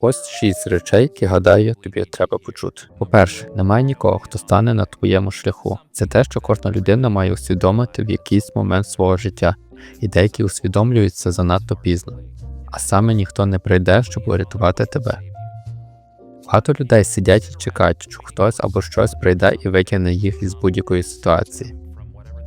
Ось шість речей, які гадаю, тобі треба почути. По-перше, немає нікого, хто стане на твоєму шляху. Це те, що кожна людина має усвідомити в якийсь момент свого життя, і деякі усвідомлюють це занадто пізно. А саме ніхто не прийде, щоб урятувати тебе. Багато людей сидять і чекають, що хтось або щось прийде і витягне їх із будь-якої ситуації.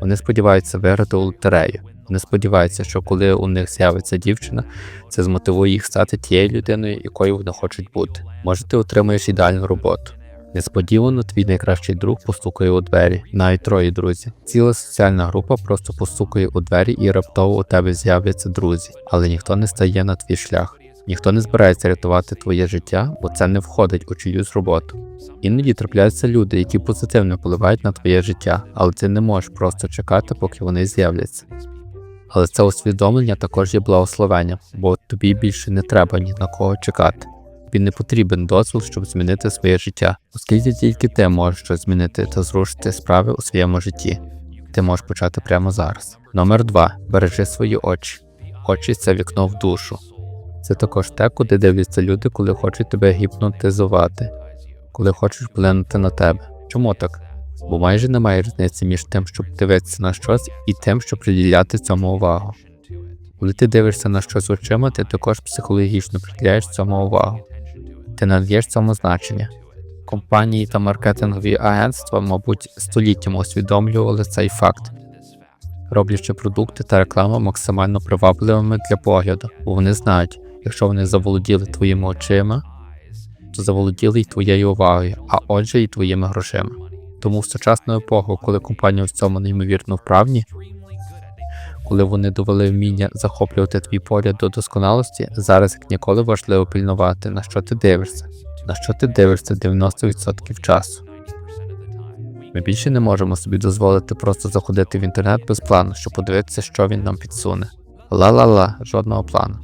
Вони сподіваються виграти у лотерею. Вони сподіваються, що коли у них з'явиться дівчина, це змотивує їх стати тією людиною, якою вони хочуть бути. Може, ти отримаєш ідеальну роботу. Несподівано твій найкращий друг постукає у двері, навіть троє друзів. Ціла соціальна група просто постукає у двері і раптово у тебе з'являться друзі, але ніхто не стає на твій шлях. Ніхто не збирається рятувати твоє життя, бо це не входить у чиюсь роботу. Іноді трапляються люди, які позитивно впливають на твоє життя, але ти не можеш просто чекати, поки вони з'являться. Але це усвідомлення також є благословенням, бо тобі більше не треба ні на кого чекати. Тобі не потрібен дозвіл, щоб змінити своє життя, оскільки тільки ти можеш щось змінити та зрушити справи у своєму житті. Ти можеш почати прямо зараз. Номер 2. Бережи свої очі. Очі це вікно в душу. Це також те, куди дивляться люди, коли хочуть тебе гіпнотизувати, коли хочуть вплинути на тебе. Чому так? Бо майже немає різниці між тим, щоб дивитися на щось, і тим, щоб приділяти цьому увагу. Коли ти дивишся на щось очима, ти також психологічно приділяєш цьому увагу. Ти надаєш цьому значення. Компанії та маркетингові агентства, мабуть, століттями усвідомлювали цей факт, роблячи продукти та рекламу максимально привабливими для погляду, бо вони знають, якщо вони заволоділи твоїми очима, то заволоділи й твоєю увагою, а отже, і твоїми грошима. Тому в сучасну епоху, коли компанії в цьому неймовірно вправні, коли вони довели вміння захоплювати твій погляд до досконалості, зараз як ніколи важливо пильнувати, на що ти дивишся, на що ти дивишся 90% часу. Ми більше не можемо собі дозволити просто заходити в інтернет без плану, щоб подивитися, що він нам підсуне. Ла-ла-ла, жодного плану.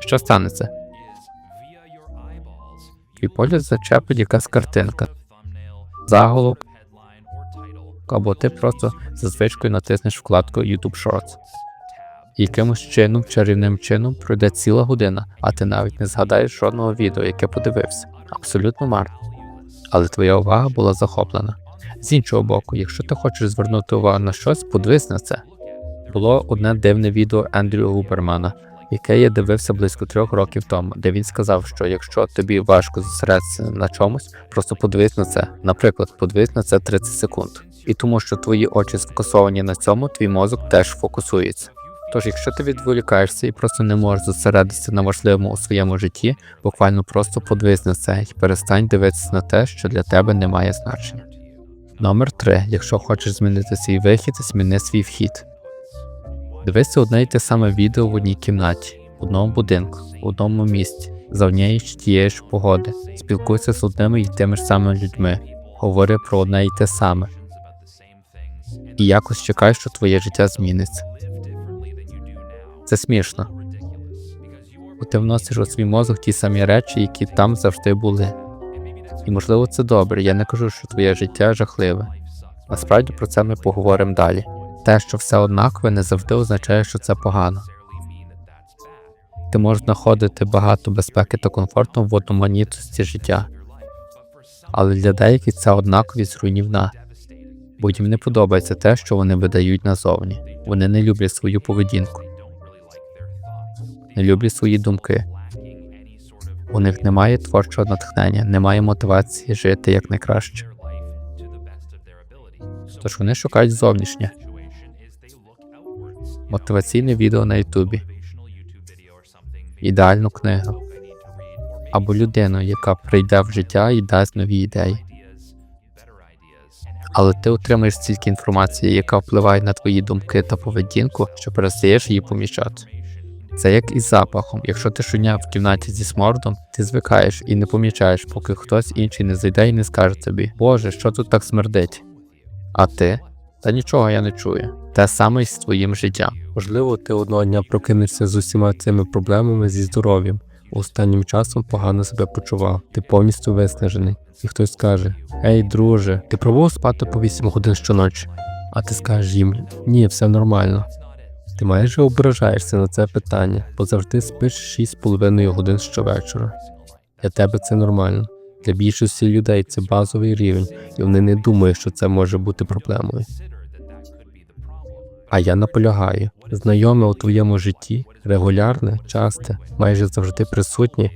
Що станеться? Твій погляд зачепить якась картинка, заголовок, або ти просто за звичкою натиснеш вкладку YouTube Shorts. Якимось чином, чарівним чином, пройде ціла година, а ти навіть не згадаєш жодного відео, яке подивився. Абсолютно марно. Але твоя увага була захоплена. З іншого боку, якщо ти хочеш звернути увагу на щось, подивись на це. Було одне дивне відео Ендрю Губермана, яке я дивився близько трьох років тому, де він сказав, що якщо тобі важко зосередитися на чомусь, просто подивись на це. Наприклад, подивись на це 30 секунд. І тому, що твої очі сфокусовані на цьому, твій мозок теж фокусується. Тож, якщо ти відволікаєшся і просто не можеш зосередитися на важливому у своєму житті, буквально просто подивись на це і перестань дивитися на те, що для тебе не має значення. Номер 3. Якщо хочеш змінити свій вихід, зміни свій вхід. Дивися одне й те саме відео в одній кімнаті, в одному будинку, в одному місці, за однієї ж тієї ж погоди. Спілкуйся з одними й тими ж самими людьми, говори про одне й те саме. І якось чекай, що твоє життя зміниться. Це смішно. Бо ти вносиш у свій мозок ті самі речі, які там завжди були. І можливо це добре, я не кажу, що твоє життя жахливе. Насправді про це ми поговоримо далі. Те, що все однакове, не завжди означає, що це погано. Ти можеш знаходити багато безпеки та комфорту в одноманітності життя. Але для деяких ця однаковість руйнівна, бо їм не подобається те, що вони видають назовні. Вони не люблять свою поведінку, не люблять свої думки. У них немає творчого натхнення, немає мотивації жити як найкраще. Тож вони шукають зовнішнє. Мотиваційне відео на Ютубі, ідеальну книгу або людину, яка прийде в життя і дасть нові ідеї. Але ти отримаєш стільки інформації, яка впливає на твої думки та поведінку, що перестаєш її помічати. Це як із запахом. Якщо ти щодня в кімнаті зі смордом, ти звикаєш і не помічаєш, поки хтось інший не зайде і не скаже тобі, Боже, що тут так смердить? А ти? Та нічого я не чую. Те саме й з твоїм життям. Можливо, ти одного дня прокинешся з усіма цими проблемами зі здоров'ям. Останнім часом погано себе почував, ти повністю виснажений. І хтось скаже: Ей, друже, ти пробував спати по 8 годин щоночі? А ти скажеш їм: ні, все нормально. Ти майже ображаєшся на це питання, бо завжди спиш 6,5 годин щовечора. Для тебе це нормально. Для більшості людей це базовий рівень, і вони не думають, що це може бути проблемою. А я наполягаю, знайоме у твоєму житті, регулярне, часте, майже завжди присутнє,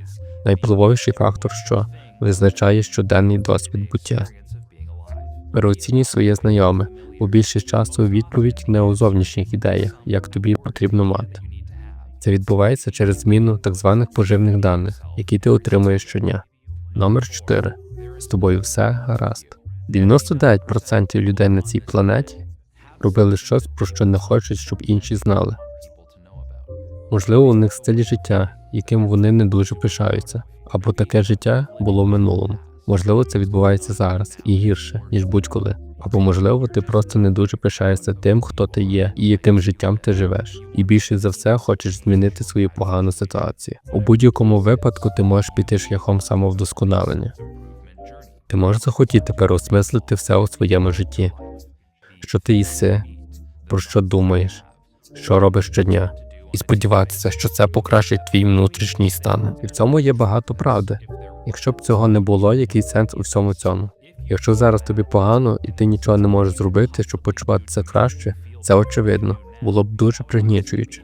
найвпливовіший фактор, що визначає щоденний досвід буття. Переоцінюй своє знайоме, бо більшість часу відповідь не у зовнішніх ідеях, як тобі потрібно мати. Це відбувається через зміну так званих поживних даних, які ти отримуєш щодня. Номер 4. З тобою все гаразд. 99% людей на цій планеті робили щось, про що не хочуть, щоб інші знали. Можливо, у них стиль життя, яким вони не дуже пишаються, або таке життя було в минулому. Можливо, це відбувається зараз і гірше, ніж будь-коли. Або можливо, ти просто не дуже пишаєшся тим, хто ти є і яким життям ти живеш, і більше за все хочеш змінити свою погану ситуацію. У будь-якому випадку ти можеш піти шляхом самовдосконалення. Ти можеш захотіти переосмислити все у своєму житті, що ти їси, про що думаєш, що робиш щодня, і сподіватися, що це покращить твій внутрішній стан. І в цьому є багато правди. Якщо б цього не було, який сенс у всьому цьому? Якщо зараз тобі погано і ти нічого не можеш зробити, щоб почуватися краще, це очевидно, було б дуже пригнічуюче.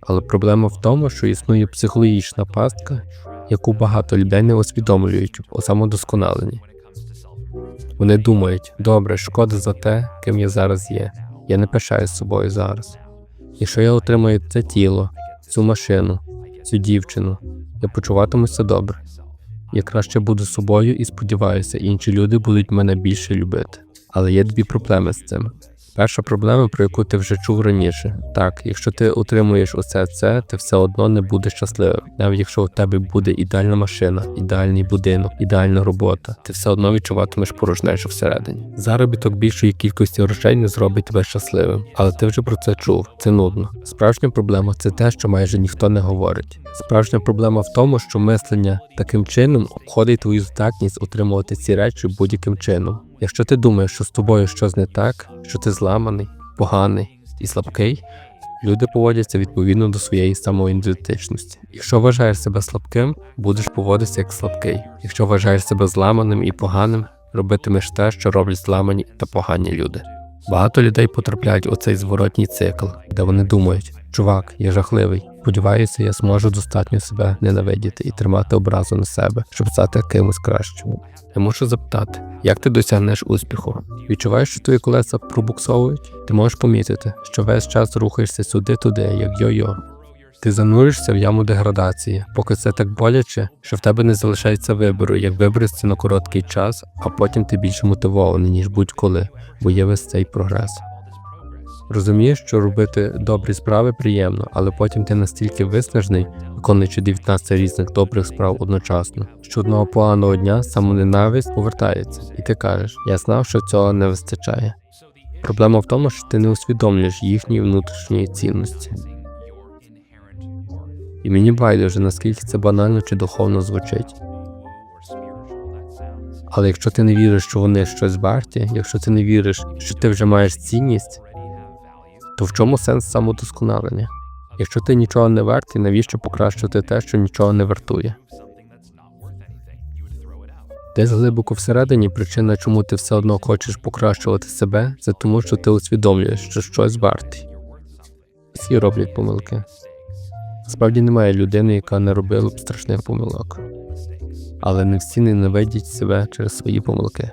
Але проблема в тому, що існує психологічна пастка, яку багато людей не усвідомлюють у самодосконаленні. Вони думають, добре, шкода за те, ким я зараз є. Я не пишаюсь собою зараз. Якщо я отримаю це тіло, цю машину, цю дівчину, я почуватимуся добре. Я краще буду собою і сподіваюся, інші люди будуть мене більше любити. Але є дві проблеми з цим. Перша проблема, про яку ти вже чув раніше. Так, якщо ти отримуєш усе це, ти все одно не будеш щасливим. Навіть якщо у тебе буде ідеальна машина, ідеальний будинок, ідеальна робота, ти все одно відчуватимеш порожнечу всередині. Заробіток більшої кількості грошей не зробить тебе щасливим, але ти вже про це чув. Це нудно. Справжня проблема це те, що майже ніхто не говорить. Справжня проблема в тому, що мислення таким чином обходить твою здатність отримувати ці речі будь-яким чином. Якщо ти думаєш, що з тобою щось не так, що ти зламаний, поганий і слабкий, люди поводяться відповідно до своєї самоідентичності. Якщо вважаєш себе слабким, будеш поводитися як слабкий. Якщо вважаєш себе зламаним і поганим, робитимеш те, що роблять зламані та погані люди. Багато людей потрапляють у цей зворотній цикл, де вони думають: чувак, я жахливий. Сподіваюся, я зможу достатньо себе ненавидіти і тримати образу на себе, щоб стати кимось кращим. Я мушу запитати, як ти досягнеш успіху? Відчуваєш, що твої колеса пробуксовують? Ти можеш помітити, що весь час рухаєшся сюди-туди, як йо-йо. Ти зануришся в яму деградації, поки це так боляче, що в тебе не залишається вибору, як вибратися на короткий час, а потім ти більше мотивований, ніж будь-коли, бо є весь цей прогрес. Розумієш, що робити добрі справи приємно, але потім ти настільки виснажений, виконуючи 19 різних добрих справ одночасно, що одного поганого дня самоненависть повертається, і ти кажеш: я знав, що цього не вистачає. Проблема в тому, що ти не усвідомлюєш їхньої внутрішньої цінності. І мені байдуже, наскільки це банально чи духовно звучить. Але якщо ти не віриш, що вони щось варті, якщо ти не віриш, що ти вже маєш цінність, то в чому сенс самодосконалення? Якщо ти нічого не вартий, навіщо покращувати те, що нічого не вартує? Десь глибоко всередині причина, чому ти все одно хочеш покращувати себе, це тому, що ти усвідомлюєш, що щось вартий. Всі роблять помилки. Справді немає людини, яка не робила б страшних помилок. Але не всі ненавидять себе через свої помилки.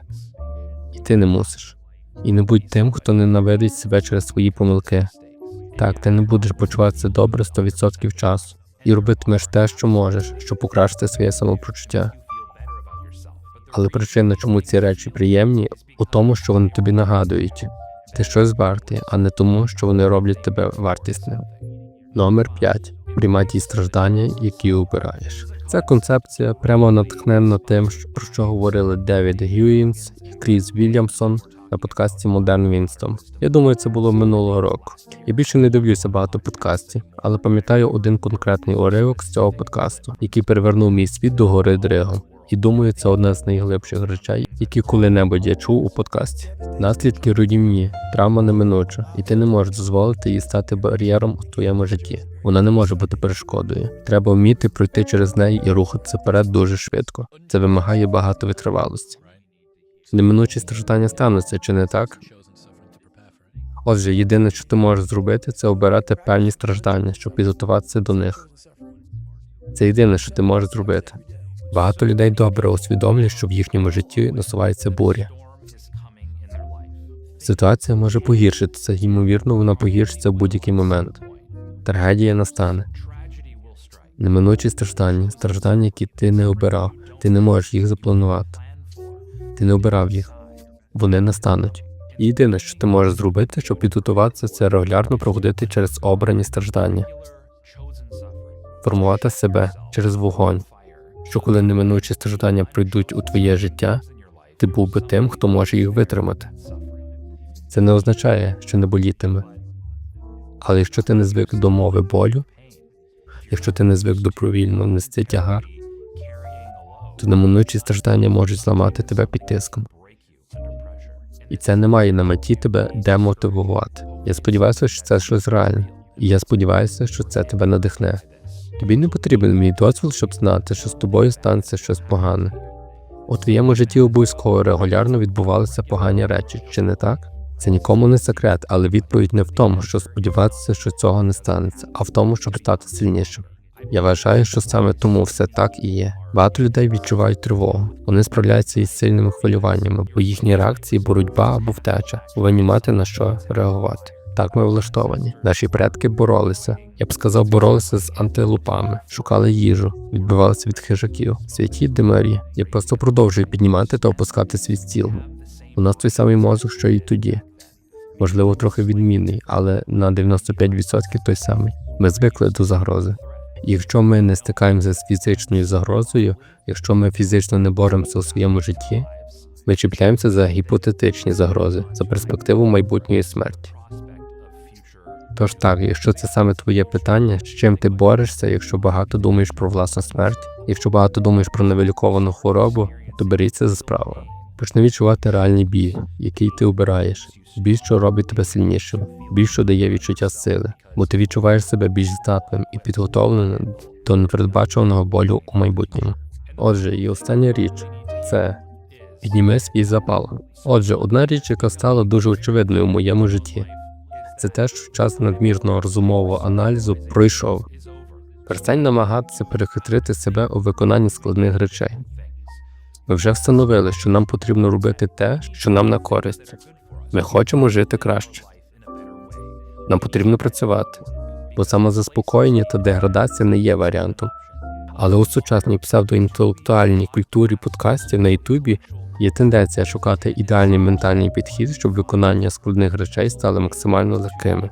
І ти не мусиш. І не будь тим, хто ненавидить себе через свої помилки. Так, ти не будеш почуватися добре 100% часу і робитимеш те, що можеш, щоб покращити своє самопочуття. Але причина, чому ці речі приємні, у тому, що вони тобі нагадують, ти щось вартий, а не тому, що вони роблять тебе вартісним. Номер 5. Приймай ті страждання, які обираєш. Ця концепція прямо натхненна тим, про що говорили Девід Гюїнс і Кріс Вільямсон на подкасті Modern Winston. Я думаю, це було минулого року. Я більше не дивлюся багато подкастів, але пам'ятаю один конкретний уривок з цього подкасту, який перевернув мій світ до гори дригом. І думаю, це одна з найглибших речей, які коли-небудь я чув у подкасті. Наслідки руйнівні, травма неминуча, і ти не можеш дозволити їй стати бар'єром у твоєму житті. Вона не може бути перешкодою. Треба вміти пройти через неї і рухатися вперед дуже швидко. Це вимагає багато витривалості. Неминучі страждання стануться, чи не так? Отже, єдине, що ти можеш зробити, це обирати певні страждання, щоб підготуватися до них. Це єдине, що ти можеш зробити. Багато людей добре усвідомлюють, що в їхньому житті насувається буря. Ситуація може погіршитися, ймовірно, вона погіршиться в будь-який момент. Трагедія настане. Неминучі страждання, страждання, які ти не обирав, ти не можеш їх запланувати. Ти не обирав їх. Вони настануть. Єдине, що ти можеш зробити, щоб підготуватися, це регулярно проходити через обрані страждання, формувати себе через вогонь, що коли неминучі страждання прийдуть у твоє життя, ти був би тим, хто може їх витримати. Це не означає, що не болітиме. Але якщо ти не звик до мови болю, якщо ти не звик добровільно нести тягар, то неминучі страждання можуть зламати тебе під тиском. І це не має на меті тебе демотивувати. Я сподіваюся, що це щось реальне. І я сподіваюся, що це тебе надихне. Тобі не потрібен мій дозвіл, щоб знати, що з тобою станеться щось погане. У твоєму житті обов'язково регулярно відбувалися погані речі, чи не так? Це нікому не секрет, але відповідь не в тому, що сподіватися, що цього не станеться, а в тому, щоб стати сильнішим. Я вважаю, що саме тому все так і є. Багато людей відчувають тривогу. Вони справляються із сильними хвилюваннями, бо їхні реакції боротьба або втеча повинні мати на що реагувати. Так ми влаштовані. Наші предки боролися. Я б сказав, боролися з антилупами, шукали їжу, відбивалися від хижаків. Святі Демарі. Я просто продовжую піднімати та опускати свій стіл. У нас той самий мозок, що і тоді. Можливо, трохи відмінний, але на 95% той самий. Ми звикли до загрози. Якщо ми не стикаємося з фізичною загрозою, якщо ми фізично не боремося у своєму житті, ми чіпляємося за гіпотетичні загрози, за перспективу майбутньої смерті. Тож так, якщо це саме твоє питання, з чим ти борешся, якщо багато думаєш про власну смерть, якщо багато думаєш про невиліковану хворобу, то беріться за справу. Почни відчувати реальний біль, який ти обираєш, біль, що робить тебе сильнішим, біль, що дає відчуття сили, бо ти відчуваєш себе більш здатним і підготовленим до непередбачуваного болю у майбутньому. Отже, і остання річ це підніми свій запал. Отже, одна річ, яка стала дуже очевидною у моєму житті, це те, що час надмірного розумового аналізу пройшов. Перестань намагатися перехитрити себе у виконанні складних речей. Ми вже встановили, що нам потрібно робити те, що нам на користь. Ми хочемо жити краще. Нам потрібно працювати, бо самозаспокоєння та деградація не є варіантом. Але у сучасній псевдоінтелектуальній культурі подкастів на Ютубі є тенденція шукати ідеальний ментальний підхід, щоб виконання складних речей стало максимально легкими.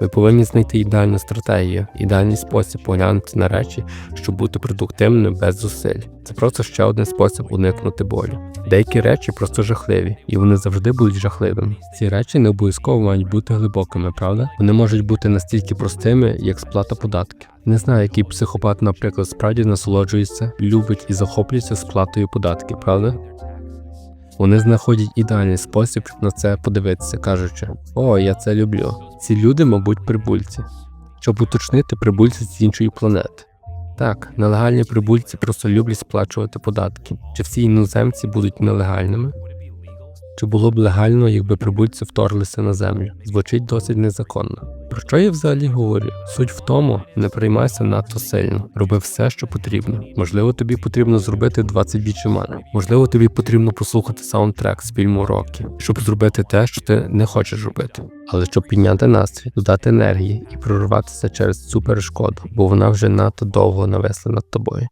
Ми повинні знайти ідеальну стратегію, ідеальний спосіб поглянути на речі, щоб бути продуктивним без зусиль. Це просто ще один спосіб уникнути болю. Деякі речі просто жахливі, і вони завжди будуть жахливими. Ці речі не обов'язково мають бути глибокими, правда? Вони можуть бути настільки простими, як сплата податків. Не знаю, який психопат, наприклад, справді насолоджується, любить і захоплюється сплатою податків, правда? Вони знаходять ідеальний спосіб на це подивитися, кажучи: О, я це люблю. Ці люди, мабуть, прибульці. Щоб уточнити прибульці з іншої планети. Так, нелегальні прибульці просто люблять сплачувати податки. Чи всі іноземці будуть нелегальними? Чи було б легально, якби прибульці вторглися на землю? Звучить досить незаконно. Про що я взагалі говорю? Суть в тому, не приймайся надто сильно. Роби все, що потрібно. Можливо, тобі потрібно зробити 20 бічеманів. Можливо, тобі потрібно послухати саундтрек з фільму Рокі, щоб зробити те, що ти не хочеш робити. Але щоб підняти настрій, додати енергії і прорватися через цю перешкоду, бо вона вже надто довго нависла над тобою.